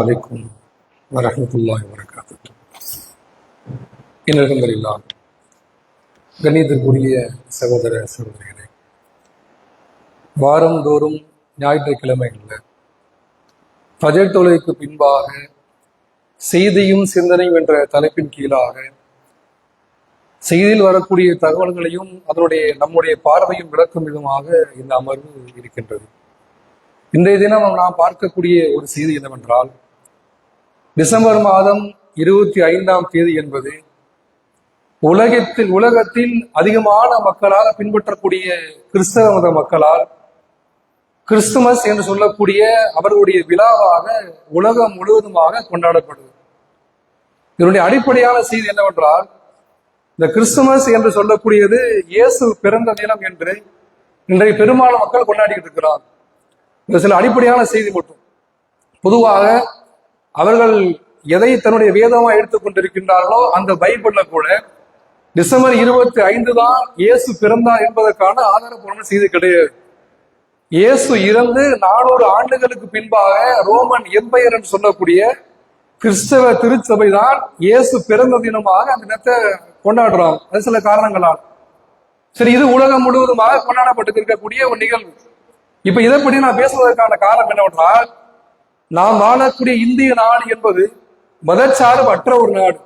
அலைக்கும் வரஹமத்துல்லாஹி வரகாத்து இன்னல்ஹம்துலில்லா கணிதற்குரிய சகோதர சகோதரிகளே வாரந்தோறும் ஞாயிற்றுக்கிழமைகளில் பஜட் தொலைக்கு பின்பாக செய்தியும் சிந்தனையும் என்ற தலைப்பின் கீழாக செய்தியில் வரக்கூடிய தகவல்களையும் அதனுடைய நம்முடைய பார்வையும் விளக்கும் விதமாக இந்த அமர்வு இருக்கின்றது. இன்றைய தினம் நாம் பார்க்கக்கூடிய ஒரு செய்தி என்னவென்றால் டிசம்பர் மாதம் இருபத்தி ஐந்தாம் தேதி என்பது உலகத்தில் உலகத்தில் அதிகமான மக்களால் பின்பற்றக்கூடிய கிறிஸ்தவ மத மக்களால் கிறிஸ்துமஸ் என்று சொல்லக்கூடிய அவர்களுடைய விழாவாக உலகம் முழுவதுமாக கொண்டாடப்படுது இதனுடைய அடிப்படையான செய்தி என்னவென்றால் இந்த கிறிஸ்துமஸ் என்று சொல்லக்கூடியது இயேசு பிறந்த தினம் என்று இன்றைய பெரும்பாலான மக்கள் கொண்டாடிக்கிட்டு இருக்கிறார் இந்த சில அடிப்படையான செய்தி மட்டும். பொதுவாக அவர்கள் எதை தன்னுடைய வேதமாக எடுத்துக்கொண்டிருக்கின்றார்களோ அந்த பைபிள்ல கூட டிசம்பர் இருபத்தி ஐந்து தான் இயேசு பிறந்தார் என்பதற்கான ஆதாரபூர்வம் செய்தி கிடையாது. இயேசு இறந்து நானூறு ஆண்டுகளுக்கு பின்பாக ரோமன் எம்பையர் என்று சொல்லக்கூடிய கிறிஸ்தவ திருச்சபை தான் இயேசு பிறந்த தினமாக அந்த தினத்தை கொண்டாடுறோம் அது சில காரணங்களால். சரி இது உலகம் முழுவதுமாக கொண்டாடப்பட்டு இருக்கக்கூடிய ஒரு நிகழ்வு. இப்ப இதை பற்றி நான் பேசுவதற்கான காரணம் என்னவென்றால் நாம் வாழக்கூடிய இந்திய நாடு என்பது மதச்சார்பற்ற ஒரு நாடு.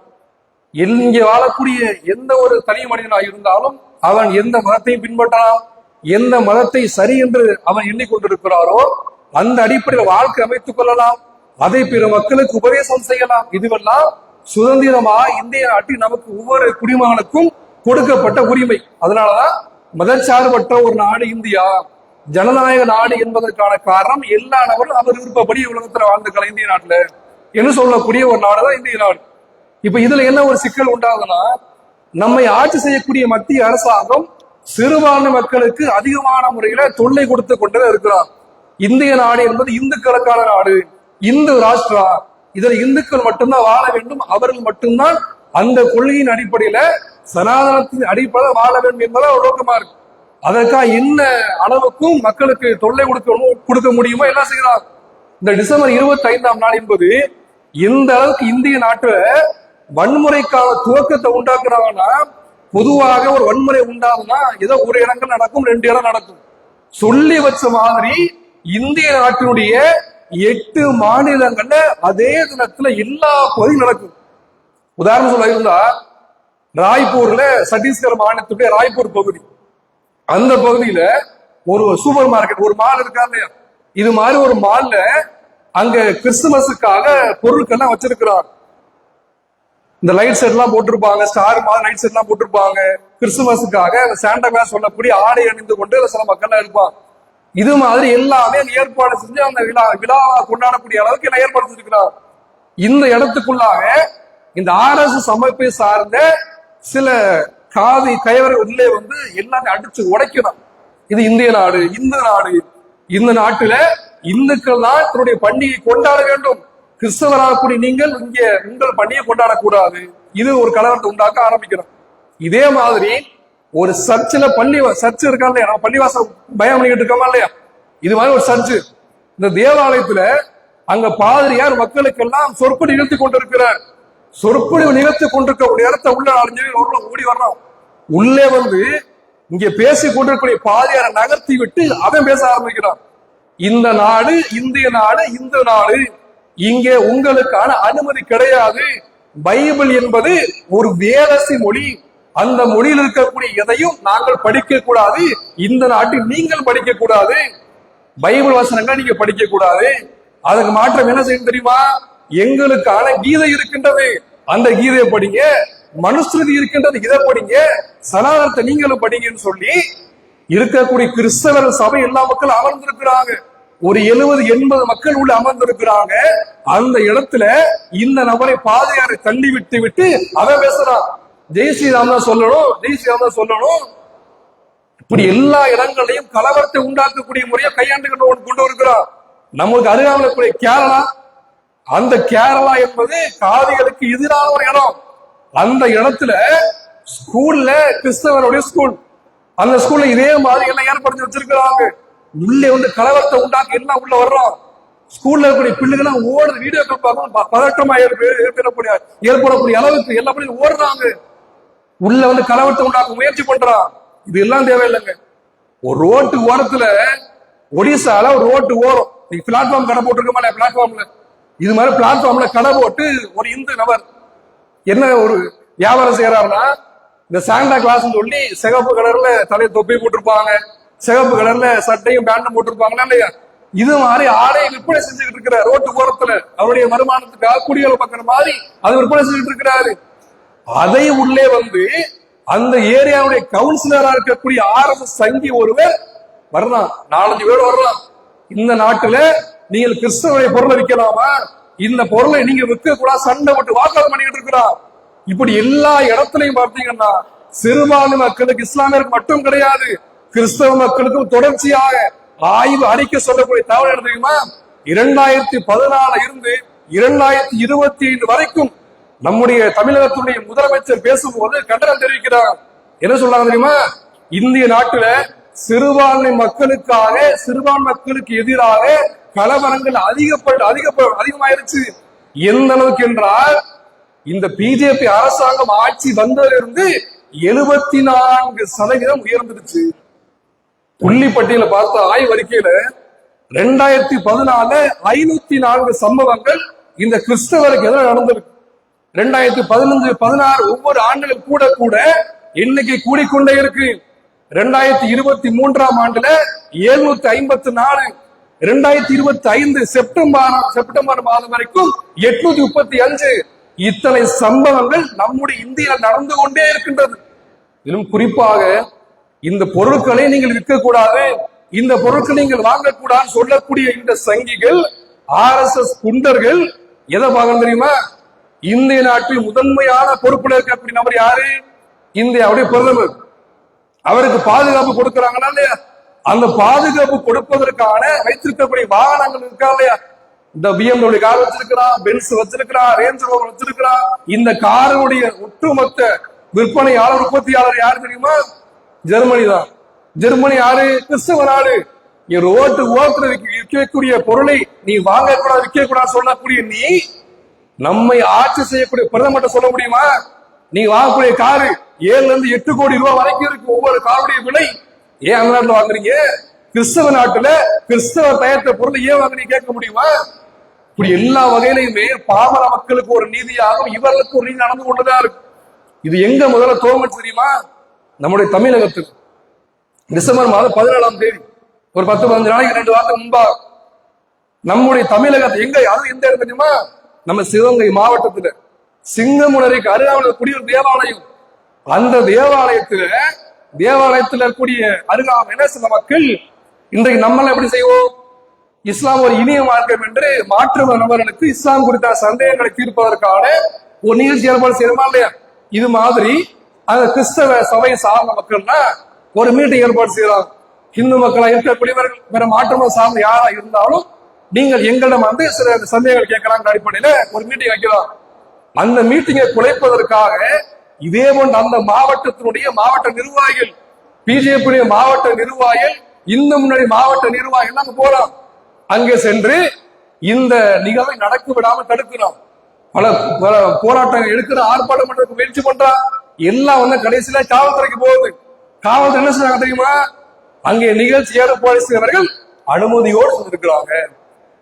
இங்கே வாழக்கூடிய எந்த ஒரு தனி மனிதனாக இருந்தாலும் அவன் எந்த மதத்தையும் பின்பற்றலாம் எந்த மதத்தை சரி என்று அவன் எண்ணிக்கொண்டிருக்கிறாரோ அந்த அடிப்படையில் வாழ்க்கை அமைத்துக் கொள்ளலாம் அதை பிற மக்களுக்கு உபதேசம் செய்யலாம். இதுவெல்லாம் சுதந்திரமா இந்திய நாட்டில் நமக்கு ஒவ்வொரு குடிமகனுக்கும் கொடுக்கப்பட்ட உரிமை. அதனாலதான் மதச்சார்பற்ற ஒரு நாடு இந்தியா. ஜனநாயக நாடு என்பதற்கான காரணம் எல்லா நபரும் அவர் விருப்பப்படி உலகத்துல வாழ்ந்துக்கலாம் இந்திய நாட்டுல என்று சொல்லக்கூடிய ஒரு நாடுதான் இந்திய நாடு. இப்ப இதுல என்ன ஒரு சிக்கல் உண்டாகுதுன்னா நம்மை ஆட்சி செய்யக்கூடிய மத்திய அரசாங்கம் சிறுபான்மை மக்களுக்கு அதிகமான முறையில தொல்லை கொடுத்து கொண்டே இருக்கிறார். இந்திய நாடு என்பது இந்துக்களுக்கான நாடு இந்து ராஷ்டிரா. இதில் இந்துக்கள் மட்டும்தான் வாழ வேண்டும் அவர்கள் மட்டும்தான் அந்த கொள்கையின் அடிப்படையில சனாதனத்தின் அடிப்படையில் வாழ வேண்டும் என்பதை ஒரு நோக்கமா இருக்கு. அதற்காக என்ன அளவுக்கும் மக்களுக்கு தொல்லை கொடுக்கணும் கொடுக்க முடியுமோ எல்லாம் செய்யறாங்க இந்த டிசம்பர் இருபத்தி ஐந்தாம் நாள் என்பது எந்த அளவுக்கு இந்திய நாட்டுல வன்முறைக்கான துவக்கத்தை உண்டாக்குறாங்கன்னா பொதுவாக ஒரு வன்முறை உண்டாதுன்னா ஏதோ ஒரு இடங்கள் நடக்கும் ரெண்டு இடம் நடக்கும். சொல்லி வச்ச மாதிரி இந்திய நாட்டினுடைய எட்டு மாநிலங்கள்ல அதே தினத்துல எல்லா பகுதியும் நடக்கும். உதாரணம் சொல்ல இருந்தா ராய்ப்பூர்ல சத்தீஸ்கர் மாநிலத்துடைய ராய்ப்பூர் பகுதி. அந்த பகுதியில ஒரு சூப்பர் மார்க்கெட் ஒரு மால் இருக்கா இல்லையா? இது மாதிரி ஒரு மால்ல அங்க கிறிஸ்துமஸுக்காக பொருட்கள்லாம் வச்சிருக்கிறார். இந்த லைட் செட் எல்லாம் போட்டிருப்பாங்க ஸ்டார் மாதிரி லைட் செட் எல்லாம் போட்டிருப்பாங்க. கிறிஸ்துமஸுக்காக சாண்டா கிளாஸ் சொல்லக்கூடிய ஆடை அணிந்து கொண்டு சில மக்கள்லாம் இருப்பாங்க இது மாதிரி எல்லாமே ஏற்பாடு செஞ்சு அந்த விழா விழாவை கொண்டாடக்கூடிய அளவுக்கு எல்லாம் ஏற்பாடு செஞ்சிருக்கிறார். இந்த இடத்துக்குள்ளாக இந்த ஆர்எஸ் அமைப்பை சார்ந்த சில காதி கயவரை உள்ளே வந்து எல்லாமே அடிச்சு உடைக்கணும். இது இந்திய நாடு இந்த நாடு இந்த நாட்டுல இந்துக்கள் தான் தன்னுடைய பண்டிகை கொண்டாட வேண்டும். கிறிஸ்தவராகக்கூடிய நீங்கள் இங்கே உங்கள் பண்டிகை கொண்டாடக்கூடாது. இது ஒரு கலவரத்தை உண்டாக்க ஆரம்பிக்கிறோம் இதே மாதிரி ஒரு சர்ச்சில் பள்ளி சர்ச் இருக்கா இல்லையா? நம்ம பள்ளிவாசல் பயம் பண்ணிக்கிட்டு இருக்கோமா இல்லையா? இது மாதிரி ஒரு சர்ச்சு. இந்த தேவாலயத்துல அங்க பாதிரியார் மக்களுக்கெல்லாம் சொற்படி நிகழ்த்தி கொண்டிருக்கிறார். சொற்பொழிவு நிகழ்த்தி கொண்டிருக்கக்கூடிய இடத்த உள்ள அழிஞ்சு ஓடி வர்றோம். உள்ளே வந்து இங்கே பேசி கொண்டிருக்கக்கூடிய பாதியாரை நகர்த்தி விட்டு அவன் பேச ஆரம்பிக்கிறான். இந்த நாடு இந்திய நாடு இந்து நாடு இங்கே உங்களுக்கான அனுமதி கிடையாது. பைபிள் என்பது ஒரு வேலசி மொழி. அந்த மொழியில் இருக்கக்கூடிய எதையும் நாங்கள் படிக்க கூடாது. இந்த நாட்டில் நீங்கள் படிக்க கூடாது. பைபிள் வசனங்கள் நீங்க படிக்க கூடாது. அதுக்கு மாற்றம் என்ன செய்யும் தெரியுமா? எங்களுக்கான கீதை இருக்கின்றது. அந்த கீதையை படிங்க மனுஸ்ருதி இருக்கின்றது இதை படிங்க சனாதனத்தை நீங்களும் படிங்கன்னு சொல்லி இருக்கக்கூடிய கிறிஸ்தவர் சபை எல்லா மக்களும் அமர்ந்திருக்கிறாங்க. ஒரு எழுபது எண்பது மக்கள் உள்ள அமர்ந்திருக்கிறாங்க. அந்த இடத்துல இந்த நபரை பாதையாரை தள்ளி விட்டு விட்டு அவன் பேசுறான். ஜெய் ஸ்ரீராம் தான் சொல்லணும் ஜெய் ஸ்ரீராம் தான் சொல்லணும். இப்படி எல்லா இடங்களையும் கலவரத்தை உண்டாக்கக்கூடிய முறையை கையாண்டு கொண்டு கொண்டு வருகிறார் நமக்கு அருகாமல் கேரளா அந்த கேரளா என்பது காதிகளுக்கு எதிரான ஒரு இடம். அந்த இடத்துல ஸ்கூல்ல கிறிஸ்தவருடைய ஸ்கூல். அந்த ஸ்கூல்ல இதே மாதிரி எல்லாம் ஏற்படுத்தி வச்சிருக்கிறாங்க. உள்ளே வந்து கலவரத்தை உண்டாக்கி எல்லாம் உள்ள வர்றோம்? ஸ்கூல்ல இருக்கக்கூடிய பிள்ளைகள்லாம் ஓடுற வீடியோ பார்க்கணும். பதற்றமா ஏற்படக்கூடிய ஏற்படக்கூடிய அளவுக்கு எல்லா பிள்ளைங்க ஓடுறாங்க. உள்ள வந்து கலவரத்தை உண்டாக்க முயற்சி பண்றான். இது எல்லாம் தேவையில்லைங்க. ஒரு ரோட்டு ஓரத்துல ஒடிசால ஒரு ரோட்டு ஓரம் பிளாட்ஃபார்ம் கடை போட்டிருக்கோமா பிளாட்ஃபார்ம்ல இது மாதிரி பிளாட்ஃபார்ம்ல கடை போட்டு ஒரு இந்து நபர் என்ன ஒரு வியாபாரம் செய்யறாருன்னா இந்த சாண்டா கிளாஸ் சொல்லி சிகப்பு கலர்ல தலையை தொப்பி போட்டிருப்பாங்க சிகப்பு கலர்ல சட்டையும் பேண்டும் போட்டிருப்பாங்களா இல்லையா? இது மாதிரி ஆடையை விற்பனை செஞ்சுக்கிட்டு இருக்கிற ரோட்டு ஓரத்துல அவருடைய வருமானத்துக்காக குடிகளை பக்கிற மாதிரி அதை விற்பனை செஞ்சுட்டு இருக்கிறாரு. அதை உள்ளே வந்து அந்த ஏரியாவுடைய கவுன்சிலரா இருக்கக்கூடிய ஆர்எஸ்எஸ் சங்கி ஒருவர் வரலாம் நாலஞ்சு பேர் வரலாம் இந்த நாட்டுல நீங்கள் கிறிஸ்தவனுடைய பொருளை விற்கலாமா? இந்த பொருளை நீங்க விற்க கூடாது சண்டை விட்டு வாக்காளர் பண்ணிட்டு இருக்கிறார். இப்படி எல்லா இடத்துலையும் பார்த்தீங்கன்னா சிறுபான்மை மக்களுக்கு இஸ்லாமியருக்கு மட்டும் கிடையாது. கிறிஸ்தவ மக்களுக்கும் தொடர்ச்சியாக ஆய்வு அறிக்கை சொல்லக்கூடிய தகவல் எடுத்துக்கமா இரண்டாயிரத்தி பதினால இருந்து இரண்டாயிரத்தி இருபத்தி ஐந்து வரைக்கும் நம்முடைய தமிழகத்துடைய முதலமைச்சர் பேசும்போது கண்டனம் தெரிவிக்கிறார். என்ன சொல்றாங்க தெரியுமா? இந்திய நாட்டுல சிறுபான்மை மக்களுக்காக சிறுபான்மை மக்களுக்கு எதிராக கலவரங்கள் அதிகப்பட்டு அதிக அதிகமாயிருச்சு. எந்த அளவுக்கு என்றால் இந்த பிஜேபி அரசாங்கம் ஆட்சி வந்ததிலிருந்து எழுபத்தி நான்கு சதவீதம் உயர்ந்துருச்சு புள்ளி பட்டியல பார்த்த ஆய்வறிக்கையில ரெண்டாயிரத்தி பதினாலு ஐநூத்தி நான்கு சம்பவங்கள் இந்த கிறிஸ்தவருக்கு எதிராக நடந்திருக்கு. ரெண்டாயிரத்தி பதினஞ்சு பதினாறு ஒவ்வொரு ஆண்டுகள் கூட கூட எண்ணிக்கை கூடிக்கொண்டே இருக்கு. ரெண்டாயிரத்தி இருபத்தி மூன்றாம் ஆண்டுல எழுநூத்தி ஐம்பத்தி நாலு ரெண்டாயிரத்தி இருபத்தி ஐந்து செப்டம்பர் செப்டம்பர் மாதம் வரைக்கும் எட்நூத்தி முப்பத்தி அஞ்சு இத்தனை சம்பவங்கள் நம்முடைய இந்தியில நடந்து கொண்டே இருக்கின்றது. இன்னும் குறிப்பாக இந்த பொருட்களை நீங்கள் விற்கக்கூடாது இந்த பொருட்களை நீங்கள் வாங்கக்கூடாது சொல்லக்கூடிய இந்த சங்கிகள் ஆர் எஸ் எஸ் குண்டர்கள் எதை பார்க்கணும் தெரியுமா? இந்திய நாட்டில் முதன்மையான பொறுப்புல அப்படி நபர் யாரு? இந்தியாவுடைய பிரதமர். அவருக்கு பாதுகாப்பு கொடுக்கிறாங்கன்னா இல்லையா? அந்த பாதுகாப்பு கொடுப்பதற்கான வைத்திருக்கக்கூடிய வாகனங்கள் இருக்கா இல்லையா? இந்த பிஎம்டபிள்யூ கார் வச்சிருக்கிறான் பென்ஸ் வச்சிருக்கிறான் ரேஞ்ச் ரோவர் வச்சிருக்கிறான் இந்த காருடைய ஒட்டுமொத்த விற்பனையாளர் உற்பத்தியாளர் யாரு தெரியுமா? ஜெர்மனி தான். ஜெர்மனி யாரு கிறிஸ்தவ நாடு. நீ ரோட்டு ஓரத்துல விற்கக்கூடிய பொருளை நீ வாங்கக்கூடாது விற்க கூடாது சொல்லக்கூடிய நீ நம்மை ஆட்சி செய்யக்கூடிய பிரதமர் சொல்ல முடியுமா? நீ வாங்கக்கூடிய காரு ஏழுல இருந்து எட்டு கோடி ரூபாய் வரைக்கும் இருக்கு. ஒவ்வொரு காருடைய விலை ஏன் அந்த நாட்டுல வாங்குறீங்க? கிறிஸ்தவ நாட்டுல கிறிஸ்தவ தயாரித்த பொருளை ஏன் வாங்குறீங்க? கேட்க முடியுமா? இப்படி எல்லா வகையிலையுமே பாமர மக்களுக்கு ஒரு நீதியாகவும் இவர்களுக்கு ஒரு நீதி நடந்து கொண்டுதான் இருக்கு. இது எங்க முதல்ல துவங்கிச்சு தெரியுமா? நம்முடைய தமிழகத்தில் டிசம்பர் மாதம் பதினேழாம் தேதி ஒரு பத்து பதினஞ்சு நாளைக்கு ரெண்டு வாரத்துக்கு முன்பா. நம்முடைய தமிழகத்தை எங்க அது எந்த இடம் தெரியுமா? நம்ம சிவகங்கை மாவட்டத்துல. சிங்கமுனரைக்கு அருகாமல் குடியூர் தேவாலயம். அந்த தேவாலயத்துல தேவாலயத்துல இருக்கக்கூடிய அருகாமையில சில மக்கள் இன்றைக்கு நம்மள எப்படி செய்வோம்? இஸ்லாம் ஒரு இனிய மார்க்கம் என்று மாற்று நபர்களுக்கு இஸ்லாம் குறித்த சந்தேகங்களை தீர்ப்பதற்கான ஒரு நிகழ்ச்சி ஏற்பாடு செய்யணுமா இல்லையா? இது மாதிரி அந்த கிறிஸ்தவ சபையை சார்ந்த மக்கள்னா ஒரு மீட்டிங் ஏற்பாடு செய்யலாம். இந்து மக்களா இருக்கக்கூடியவர்கள் வேற மாற்றம் சார்ந்த யாரா இருந்தாலும் நீங்கள் எங்களிடம் வந்து சில சந்தேகங்கள் கேட்கலாம் அடிப்படையில ஒரு மீட்டிங் வைக்கலாம். அந்த மீட்டிங்கை குலைப்பதற்காக இதே போன்ற அந்த மாவட்டத்தினுடைய மாவட்ட நிர்வாகிகள் பிஜேபி மாவட்ட நிர்வாகிகள் இன்னும் முன்னாடி மாவட்ட நிர்வாகிகள் அங்க போறோம் அங்கே சென்று இந்த நிகழ்வை நடக்க விடாம தடுக்கிறோம் பல பல போராட்டம் எடுக்கிற ஆர்ப்பாட்டம் பண்றதுக்கு முயற்சி பண்றான் எல்லாம் வந்து கடைசியில காவல்துறைக்கு போகுது. காவல்துறை என்ன செய்றாங்க தெரியுமா? அங்கே நிகழ்ச்சி ஏற்பாடு செய்தவர்கள் அனுமதியோடு வந்திருக்கிறாங்க.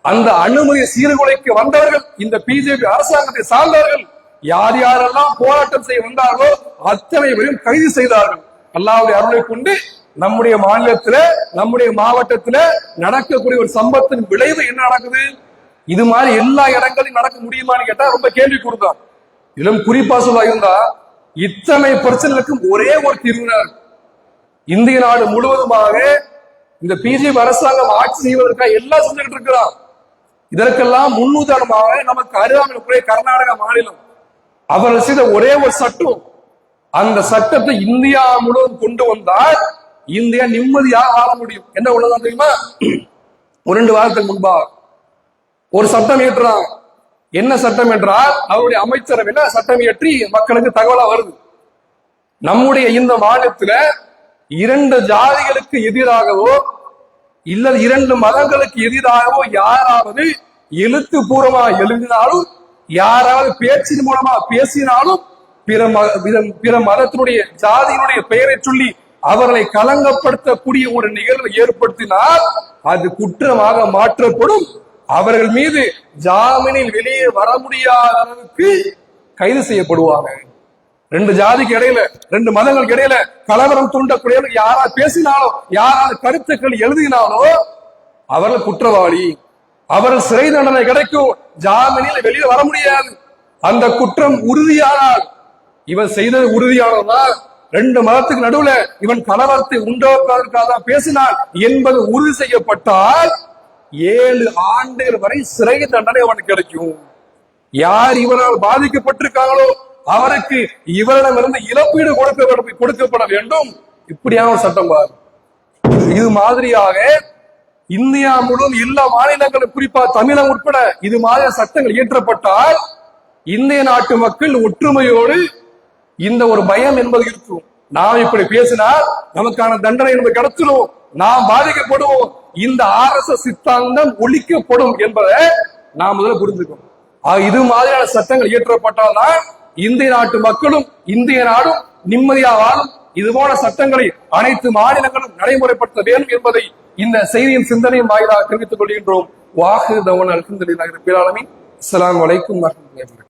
அந்த அனுமதியை சீர்குலைக்கு வந்தவர்கள் இந்த பிஜேபி அரசாங்கத்தை சார்ந்தவர்கள். யார் யாரெல்லாம் போராட்டம் செய்ய வந்தார்களோ அத்தனை பேரும் கைது செய்தார்கள். அல்லாவுடைய அருளை கொண்டு நம்முடைய மாநிலத்துல நம்முடைய மாவட்டத்துல நடக்கக்கூடிய ஒரு சம்பத்தின் விளைவு என்ன நடக்குது? இது மாதிரி எல்லா இடங்களையும் நடக்க முடியுமான்னு கேட்டா ரொம்ப கேள்வி கொடுத்தான் இதிலும் குறிப்பா சொல்ல இருந்தா இத்தனை பிரச்சனைகளுக்கும் ஒரே ஒரு தீர்வுனா இந்திய நாடு முழுவதுமாக இந்த பிஜேபி அரசாங்கம் ஆட்சி செய்வதற்காக எல்லாம் செஞ்சுக்கிட்டு இருக்கிறான். இதற்கெல்லாம் முன்னுதாரணமாக நமக்கு அருகாமையில் கர்நாடக மாநிலம் அவர்கள் செய்த ஒரே ஒரு சட்டம். அந்த சட்டத்தை இந்தியா முழுவதும் கொண்டு வந்தால் இந்தியா நிம்மதியாக ஆள முடியும். என்ன உள்ளதான் தெரியுமா? ஒரு ரெண்டு வாரத்துக்கு முன்பா ஒரு சட்டம் ஏற்றுறான் என்ன சட்டம் என்றால் அவருடைய அமைச்சரவையில சட்டம் இயற்றி மக்களுக்கு தகவலா வருது. நம்முடைய இந்த மாநிலத்துல இரண்டு ஜாதிகளுக்கு எதிராகவோ இல்ல இரண்டு மதங்களுக்கு எதிராகவோ யாராவது எழுத்துப்பூர்வமா எழுதினாலும் யாராவது பேச்சின் மூலமா பேசினாலும் பிற ம- பிற- பிற மதத்தினுடைய ஜாதியினுடைய பெயரை சொல்லி அவர்களை கலங்கப்படுத்தக்கூடிய ஒரு நிகழ்வை ஏற்படுத்தினால் அது குற்றமாக மாற்றப்படும். அவர்கள் மீது ஜாமீனில் வெளியே வர முடியாத அளவுக்கு கைது செய்யப்படுவாங்க. ரெண்டு ஜாதிக்கு இடையில ரெண்டு மதங்களுக்கு இடையில கலவரம் தூண்டக்கூடிய யாராவது பேசினாலும் யாராவது கருத்துக்கள் எழுதினாலோ அவர்கள் குற்றவாளி. அவர் சிறை தண்டனை கிடைக்கும். ஜாமீனில் வெளியே வர முடியாது. அந்த குற்றம் உறுதியானால் இவன் செய்தது உறுதியானதுதான். ரெண்டு மதத்துக்கு நடுவுல இவன் கலவரத்தை உண்டாக்குவதற்காக தான் பேசினான் என்பது உறுதி செய்யப்பட்டால் ஏழு ஆண்டுகள் வரை சிறை தண்டனை அவனுக்கு கிடைக்கும். யார் இவரால் பாதிக்கப்பட்டிருக்காங்களோ அவருக்கு இவரிடமிருந்து இழப்பீடு கொடுக்க கொடுக்கப்பட வேண்டும். இப்படியான ஒரு சட்டம் பாரு. இது மாதிரியாக இந்தியா முழுவதும் எல்லா மாநிலங்களும் குறிப்பா தமிழகம் உட்பட இது மாதிரி சட்டங்கள் இயற்றப்பட்டால் இந்திய நாட்டு மக்கள் ஒற்றுமையோடு இந்த ஒரு பயம் என்பது இருக்கும். நாம் இப்படி பேசினால் நமக்கான தண்டனை என்பது கிடைச்சிடும் நாம் பாதிக்கப்படுவோம். இந்த ஆர்எஸ்எஸ் சித்தாந்தம் ஒழிக்கப்படும் என்பதை நாம் முதல்ல புரிஞ்சுக்கணும். இது மாதிரியான சட்டங்கள் இயற்றப்பட்டால்தான் இந்திய நாட்டு மக்களும் இந்திய நாடும் நிம்மதியா வாழும். இது போல சட்டங்களை அனைத்து மாநிலங்களும் நடைமுறைப்படுத்த வேண்டும் என்பதை இந்த செய்தியின் சிந்தனையின் வாயிலாக தெரிவித்துக் கொள்கின்றோம். வாக்கு தவன் அல்ஹம்துலில்லாஹி ரப்பில் ஆலமீன். அஸ்ஸலாமு அலைக்கும் வரஹ்மத்துல்லாஹி